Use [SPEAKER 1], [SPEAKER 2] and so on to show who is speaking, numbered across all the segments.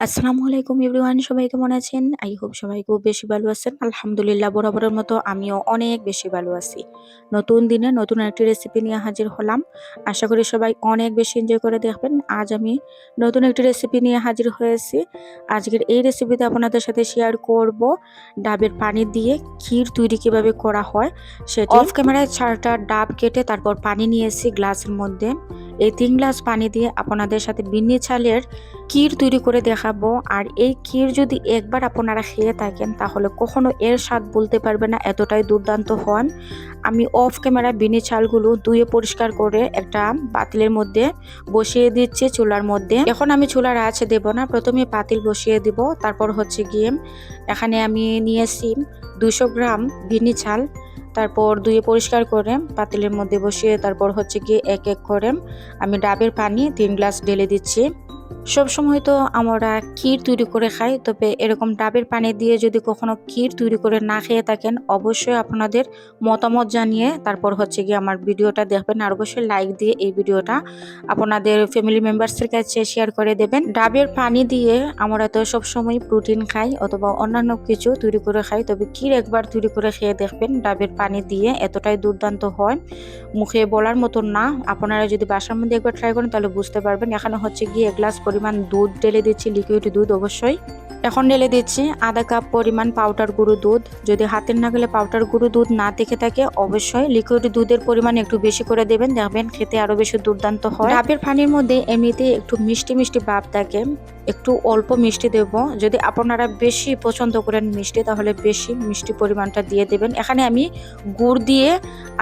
[SPEAKER 1] আসসালামু আলাইকুম এভরিওয়ান, সবাই কেমন আছেন? আই হোপ সবাই খুব বেশি ভালো আছেন। আলহামদুলিল্লাহ বরাবরের মতো আমিও অনেক বেশি ভালো আছি। নতুন দিনে নতুন একটি রেসিপি নিয়ে হাজির হলাম। আশা করি সবাই অনেক বেশি এনজয় করে দেখবেন। আজ আমি নতুন একটি রেসিপি নিয়ে হাজির হয়েছি। আজকের এই রেসিপিতে আপনাদের সাথে শেয়ার করব ডাবের পানি দিয়ে ক্ষীর তৈরি কীভাবে করা হয় সেটা। অফ ক্যামেরায় চারটা ডাব কেটে তারপর পানি নিয়েছি গ্লাসের মধ্যে। এই তিন গ্লাস পানি দিয়ে আপনাদের সাথে বিন্নি চালের ক্ষীর তৈরি করে দেখাবো। আর এই ক্ষীর যদি একবার আপনারা খেয়ে থাকেন, তাহলে কখনো এর স্বাদ বলতে পারবে না, এতটাই দুর্দান্ত হন। আমি অফ ক্যামেরা বিনি চালগুলো ধুয়ে পরিষ্কার করে একটা পাতিলের মধ্যে বসিয়ে দিচ্ছি চুলার মধ্যে। এখন আমি চুলার আছে দেব না, প্রথমে পাতিল বসিয়ে দিব, তারপর হচ্ছে গিয়ে এখানে আমি নিয়েছি দুশো গ্রাম বিনি চাল। তারপর ধুয়ে পরিষ্কার করে পাতিলের মধ্যে বসিয়ে তারপর হচ্ছে গিয়ে এক এক করে আমি ডাবের পানি তিন গ্লাস ঢেলে দিচ্ছি। সব সময় তো আমরা ক্ষীর তৈরি করে খাই, তবে এরকম ডাবের পানি দিয়ে যদি কখনো ক্ষীর তৈরি করে না খেয়ে থাকেন, অবশ্যই আপনাদের মতামত জানিয়ে তারপর হচ্ছে গিয়ে আমার ভিডিওটা দেখবেন আর অবশ্যই লাইক দিয়ে এই ভিডিওটা আপনাদের ফ্যামিলি মেম্বার্সের কাছে শেয়ার করে দেবেন। ডাবের পানি দিয়ে আমরা তো সবসময় প্রোটিন খাই অথবা অন্যান্য কিছু তৈরি করে খাই, তবে ক্ষীর একবার তৈরি করে খেয়ে দেখবেন ডাবের পানি দিয়ে এতটাই দুর্দান্ত হয়। মুখে বলার মতন না, আপনারা যদি বাসার মধ্যে একবার ট্রাই করেন তাহলে বুঝতে পারবেন, এখানে হচ্ছে গিয়ে এক গ্লাস পরিমাণ দুধ ঢেলে দিচ্ছি লিকুইড দুধ অবশ্যই। এখন ঢেলে দিচ্ছি আধা কাপ পরিমাণ পাউডার গুঁড়ো দুধ। যদি হাতের নাগালে পাউডার গুঁড়ো দুধ না দেখে থাকে, অবশ্যই লিকুইড দুধের পরিমাণ একটু বেশি করে দেবেন দেখবেন খেতে আরও বেশি দুর্দান্ত হয়। ডাবের পানির মধ্যে এমনিতে একটু মিষ্টি মিষ্টি ভাব থাকে। একটু অল্প মিষ্টি দেব। যদি আপনারা বেশি পছন্দ করেন মিষ্টি, তাহলে বেশি মিষ্টি পরিমাণটা দিয়ে দেবেন। এখানে আমি গুড় দিয়ে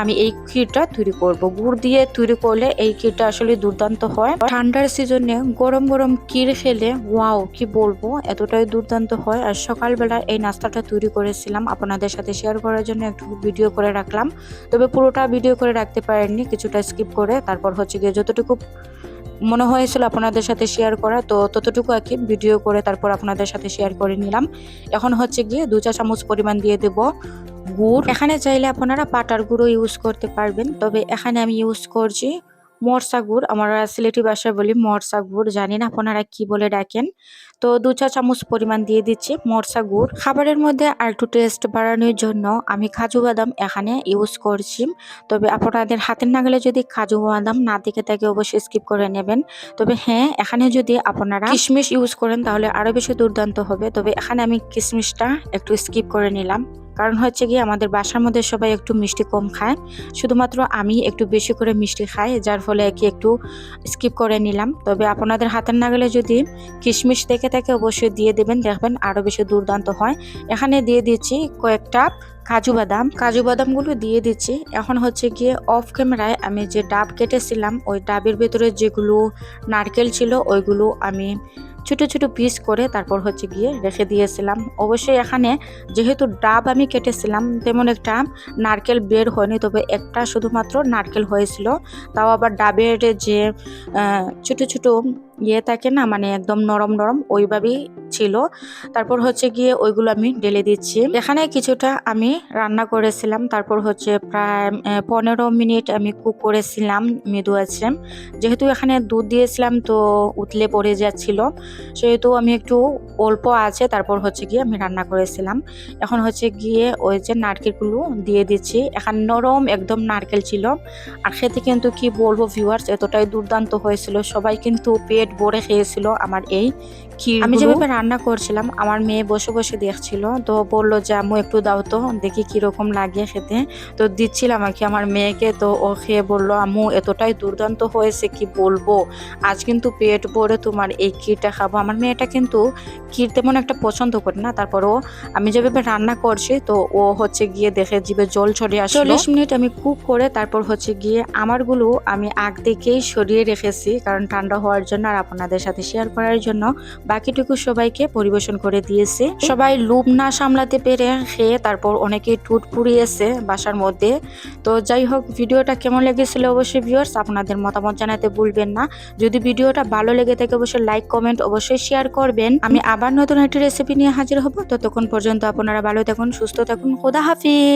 [SPEAKER 1] আমি এই ক্ষীরটা তৈরি করব। গুড় দিয়ে তৈরি করলে এই ক্ষীরটা আসলে দুর্দান্ত হয়। ঠান্ডার সিজনে গরম গরম ক্ষীর খেলে ওয়াও কি বলব? এতটাই দুর্দান্ত হয়। আর সকালবেলা এই নাস্তাটা তৈরি করেছিলাম। আপনাদের সাথে শেয়ার করার জন্য একটু ভিডিও করে রাখলাম। তবে পুরোটা ভিডিও করে রাখতে পারেননি, কিছুটা স্কিপ করে। তারপর হচ্ছে গিয়ে যতটুকু মনে হয়েছিল আপনাদের সাথে শেয়ার করা, তো ততটুকু আর কি ভিডিও করে তারপর আপনাদের সাথে শেয়ার করে নিলাম। এখন হচ্ছে গিয়ে দু চা চামচ পরিমাণ দিয়ে দেব গুড়। এখানে চাইলে আপনারা পাটার গুঁড়ো ইউজ করতে পারবেন। তবে এখানে আমি ইউজ করছি মরসা গুড় আমরা সিলেটি ভাষায় বলি মরসা গুড় জানি না আপনারা কি বলে ডাকেন। তো দু চা চামচ পরিমাণ দিয়ে দিচ্ছি মরসা গুড় খাবারের মধ্যে আর একটু টেস্ট বাড়ানোর জন্য আমি কাজু বাদাম এখানে ইউজ করছি। তবে আপনাদের হাতের নাগালে যদি কাজু বাদাম না দেখে থাকে অবশ্যই স্কিপ করে নেবেন। তবে হ্যাঁ এখানে যদি আপনারা কিশমিশ ইউজ করেন তাহলে আরও বেশি দুর্দান্ত হবে। তবে এখানে আমি কিশমিশটা একটু স্কিপ করে নিলাম। কারণ হচ্ছে কি আমাদের বাসার মধ্যে সবাই একটু মিষ্টি কম খায়। শুধুমাত্র আমি একটু বেশি করে মিষ্টি খাই, যার ফলে কি একটু স্কিপ করে নিলাম। তবে আপনাদের হাতের নাগালে যদি কিশমিশ দেখে থাকে অবশ্যই দিয়ে দেবেন। দেখবেন আরও বেশি দুর্দান্ত হয়। এখানে দিয়ে দিচ্ছি কয়েকটা কাজু বাদাম। কাজু বাদামগুলো দিয়ে দিচ্ছি। এখন হচ্ছে গিয়ে অফ ক্যামেরায় আমি যে ডাব কেটেছিলাম, ওই ডাবের ভেতরে যেগুলো নারকেল ছিল, ওইগুলো আমি ছোট ছোট পিস করে তারপর হচ্ছে গিয়ে রেখে দিয়েছিলাম। অবশ্যই এখানে যেহেতু ডাব আমি কেটেছিলাম, তেমন একটা নারকেল বের হয়নি, তবে একটা শুধুমাত্র নারকেল হয়েছিল। তাও আবার ডাবের যে ছোট ছোট ইয়ে থাকে না মানে একদম নরম নরম ওইভাবেই ছিল। তারপর হচ্ছে গিয়ে ওইগুলো আমি ঢেলে দিচ্ছি। এখানে কিছুটা আমি রান্না করেছিলাম, তারপর হচ্ছে প্রায় পনেরো মিনিট আমি কুক করেছিলাম মৃদু আছে যেহেতু এখানে দুধ দিয়েছিলাম তো উতলে পড়ে যাচ্ছিল, সেহেতু আমি একটু অল্প আছে, তারপর হচ্ছে গিয়ে আমি রান্না করেছিলাম। এখন হচ্ছে গিয়ে ওই যে নারকেলগুলো দিয়ে দিচ্ছি। এখন নরম একদম নারকেল ছিল। আর খেতে কিন্তু কি বলব ভিউয়ার্স এতটাই দুর্দান্ত হয়েছিল। সবাই কিন্তু পেট ভরে খেয়েছিল আমার এই ক্ষীর আমি যেভাবে রান্না করছিলাম আমার মেয়ে বসে বসে দেখছিল তো বলল যে আম্মু একটু দাও তো দেখি কীরকম লাগে খেতে। তো দিচ্ছিলাম আর কি আমার মেয়েকে তো ও খেয়ে বলল আম্মু এতটাই দুর্দান্ত হয়েছে কি বলব? আজ কিন্তু পেট ভরে তোমার এই ক্ষীরটা খাব। আমার মেয়েটা কিন্তু ক্ষীর তেমন একটা পছন্দ করে না তারপরও আমি যেভাবে রান্না করছি তো ও হচ্ছে গিয়ে দেখে জিভে জল চলে আসে চল্লিশ মিনিট আমি কুক করে তারপর হচ্ছে গিয়ে আমারগুলো আমি আগ থেকেই সরিয়ে রেখেছি কারণ ঠান্ডা হওয়ার জন্য আর আপনাদের সাথে শেয়ার করার জন্য বাকিটুকু সবাইকে পরিবেশন করে দিয়েছে। সবাই লুপ না সামলাতে পেরে খেয়ে তারপর অনেকেই টুট পুড়িয়েছে বাসার মধ্যে। তো যাই হোক, ভিডিওটা কেমন লেগেছিল অবশ্যই ভিউয়ার্স আপনাদের মতামত জানাতে ভুলবেন না। যদি ভিডিওটা ভালো লেগে থাকে, অবশ্যই লাইক কমেন্ট অবশ্যই শেয়ার করবেন। আমি আবার নতুন একটি রেসিপি নিয়ে হাজির হব। ততক্ষণ পর্যন্ত আপনারা ভালো থাকুন, সুস্থ থাকুন, খোদা হাফিজ।